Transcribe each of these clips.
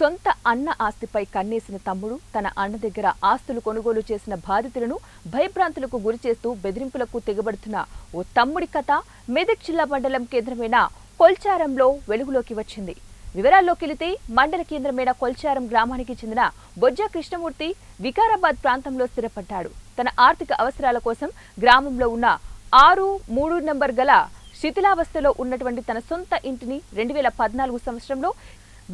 సొంత అన్న ఆస్తిపై కన్నేసిన తమ్ముడు తన అన్న దగ్గర ఆస్తులు కొనుగోలు చేసిన బాధితులను భయభ్రాంతులకు గురిచేస్తూ బెదిరింపులకు తెగబడుతున్న ఓ తమ్ముడి కథ మెదక్ జిల్లా మండలం కేంద్రమైన కొల్చారంలో వెలుగులోకి వచ్చింది. వివరాల్లోకి వెళితే మండల కేంద్రమైన కొల్చారం గ్రామానికి చెందిన బొజ్జ కృష్ణమూర్తి వికారాబాద్ ప్రాంతంలో స్థిరపడ్డాడు. తన ఆర్థిక అవసరాల కోసం గ్రామంలో ఉన్న ఆరు మూడు నంబర్ గల శిథిలావస్థలో ఉన్నటువంటి తన సొంత ఇంటిని రెండు వేల పద్నాలుగు సంవత్సరంలో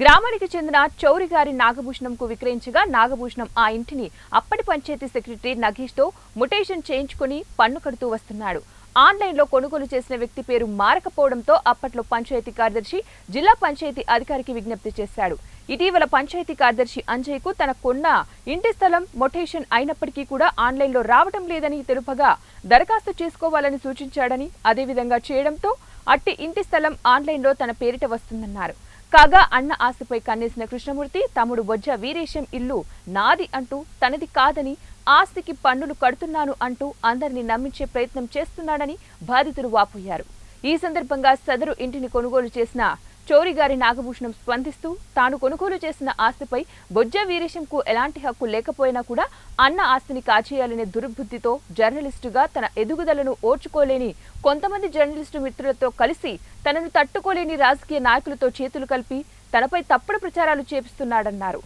గ్రామానికి చెందిన చౌరిగారి నాగభూషణంకు విక్రయించగా నాగభూషణం ఆ ఇంటిని అప్పటి పంచాయతీ సెక్రటరీ నగేష్తో ముటేషన్ చేయించుకుని పన్ను కడుతూ వస్తున్నాడు. ఆన్లైన్లో కొనుగోలు చేసిన వ్యక్తి పేరు మారకపోవడంతో అప్పట్లో పంచాయతీ కార్యదర్శి జిల్లా పంచాయతీ అధికారికి విజ్ఞప్తి చేశాడు. ఇటీవల పంచాయతీ కార్యదర్శి అంజయ్కు తన కొన్న ఇంటి స్థలం మొటేషన్ అయినప్పటికీ కూడా ఆన్లైన్లో రావటం లేదని తెలుపగా దరఖాస్తు చేసుకోవాలని సూచించాడని అదేవిధంగా చేయడంతో అట్టి ఇంటి స్థలం ఆన్లైన్లో తన పేరిట వస్తుందన్నారు. కాగా అన్న ఆస్తిపై కన్నేసిన కృష్ణమూర్తి తమ్ముడు బొజ్జ వీరేశం ఇల్లు నాది అంటూ తనది కాదని ఆస్తికి పన్నులు కడుతున్నాను అంటూ అందరినీ నమ్మించే ప్రయత్నం చేస్తున్నాడని బాధితులు వాపోయారు. ఈ సందర్భంగా సదరు ఇంటిని కొనుగోలు చేసిన చౌరిగారి నాగభూషణం స్పందిస్తూ తాను కొనుగోలు చేసిన ఆస్తిపై బొజ్జ వీరేశంకు ఎలాంటి హక్కు లేకపోయినా కూడా అన్న ఆస్తిని కాచేయాలనే దుర్బుద్ధితో జర్నలిస్టుగా తన ఎదుగుదలను ఓర్చుకోలేని కొంతమంది జర్నలిస్టు మిత్రులతో కలిసి తనను తట్టుకోలేని రాజకీయ నాయకులతో చేతులు కలిపి తనపై తప్పుడు ప్రచారాలు చేపిస్తున్నాడన్నారు.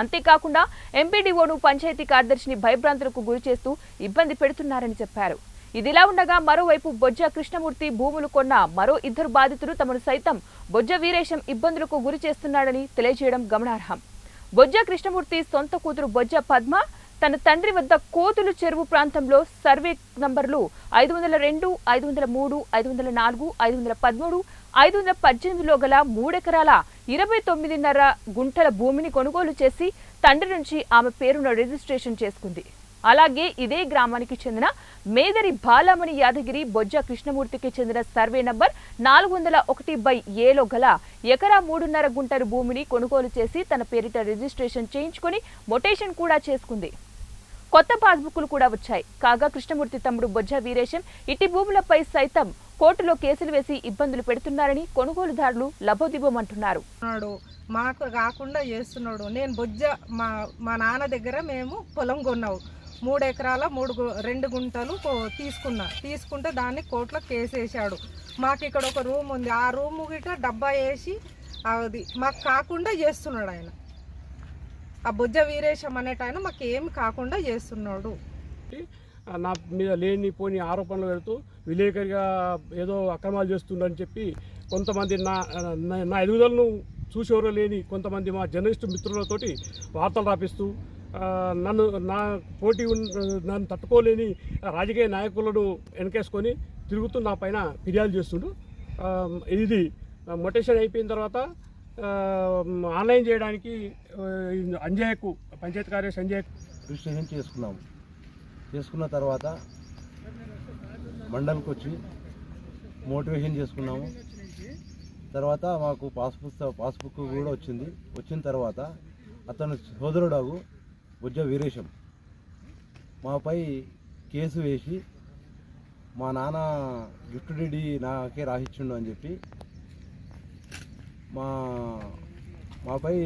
అంతేకాకుండా ఎంపీడీఓను పంచాయతీ కార్యదర్శిని భయభ్రాంతులకు గురి చేస్తూ ఇబ్బంది పెడుతున్నారని చెప్పారు. ఇదిలా ఉండగా మరోవైపు బొజ్జ కృష్ణమూర్తి భూములు కొన్న మరో ఇద్దరు బాధితులు తమను సైతం బొజ్జ వీరేశం ఇబ్బందులకు గురి చేస్తున్నాడని తెలియజేయడం గమనార్హం. బొజ్జ కృష్ణమూర్తి సొంత కూతురు బొజ్జ పద్మ తన తండ్రి వద్ద కోతులు చెరువు ప్రాంతంలో సర్వే నంబర్లు ఐదు వందల రెండు ఐదు వందల మూడు ఐదు వందల నాలుగు ఐదు వందల పదమూడు ఐదు వందల పద్దెనిమిదిలో గల మూడెకరాల ఇరవై తొమ్మిదిన్నర గుంటల భూమిని కొనుగోలు చేసి తండ్రి నుంచి ఆమె పేరును రిజిస్ట్రేషన్ చేసుకుంది. అలాగే ఇదే గ్రామానికి చెందిన మేదరి బాలమణి యాదగిరి బొజ్జ కృష్ణమూర్తికి చెందిన సర్వే నంబర్ నాలుగు వందల ఒకటి బై ఏలో గల ఎకరా మూడున్నర గుంటల భూమిని కొనుగోలు చేసి తన పేరిట రిజిస్ట్రేషన్ చేయించుకొని మొటేషన్ కూడా చేసుకుంది. కొత్త పాస్బుక్లు కూడా వచ్చాయి. కాగా కృష్ణమూర్తి తమ్ముడు బొజ్జ వీరేశం ఇట్టి భూములపై సైతం కోర్టులో కేసులు వేసి ఇబ్బందులు పెడుతున్నారని కొనుగోలుదారులు లబోదిబోమంటున్నారు. మాకు కాకుండా చేస్తున్నాడు. నేను బొజ్జ మా మా నాన్న దగ్గర మేము పొలం కొన్నావు మూడు ఎకరాల మూడు గు- రెండు గుంటలు తీసుకున్నా. తీసుకుంటే దాన్ని కోర్టులో కేసు వేసాడు మాకు ఇక్కడ ఒక రూమ్ ఉంది. ఆ రూమ్ గిట్ట డబ్బా వేసి అది మాకు కాకుండా చేస్తున్నాడు ఆయన. ఆ బొజ్జ వీరేశం అనేట ఆయన మాకు ఏమి కాకుండా చేస్తున్నాడు. నా మీద లేని పోని ఆరోపణలు పెడుతూ విలేకరిగా ఏదో అక్రమాలు చేస్తుండని చెప్పి కొంతమంది నా నా- ఎదుగుదలను చూసేవారు లేని కొంతమంది మా జర్నలిస్టు మిత్రులతోటి వార్తలు రాపిస్తూ నన్ను నా పోటీ నన్ను తట్టుకోలేని రాజకీయ నాయకులను వెనకేసుకొని తిరుగుతూ నా పైన ఫిర్యాదు చేస్తుండు. ఇది మొటేషన్ అయిపోయిన తర్వాత ఆన్లైన్ చేయడానికి ఆ, అంజయ్యకు పంచాయతీ కార్యదర్శి సంజయ్ రిజిస్ట్రేషన్ చేసుకున్నాము చేసుకున్న తర్వాత మండలికి వచ్చి మోటివేషన్ చేసుకున్నాము. తర్వాత మాకు పాస్బుక్ పాస్బుక్ కూడా వచ్చింది. వచ్చిన తర్వాత అతను సోదరుడు బుజ్జ వీరేశం. మాపై కేసు వేసి మా నాన్న గిఫ్ట్ డీడీ నాకే రాసిచ్చిండు అని చెప్పి మా మాపై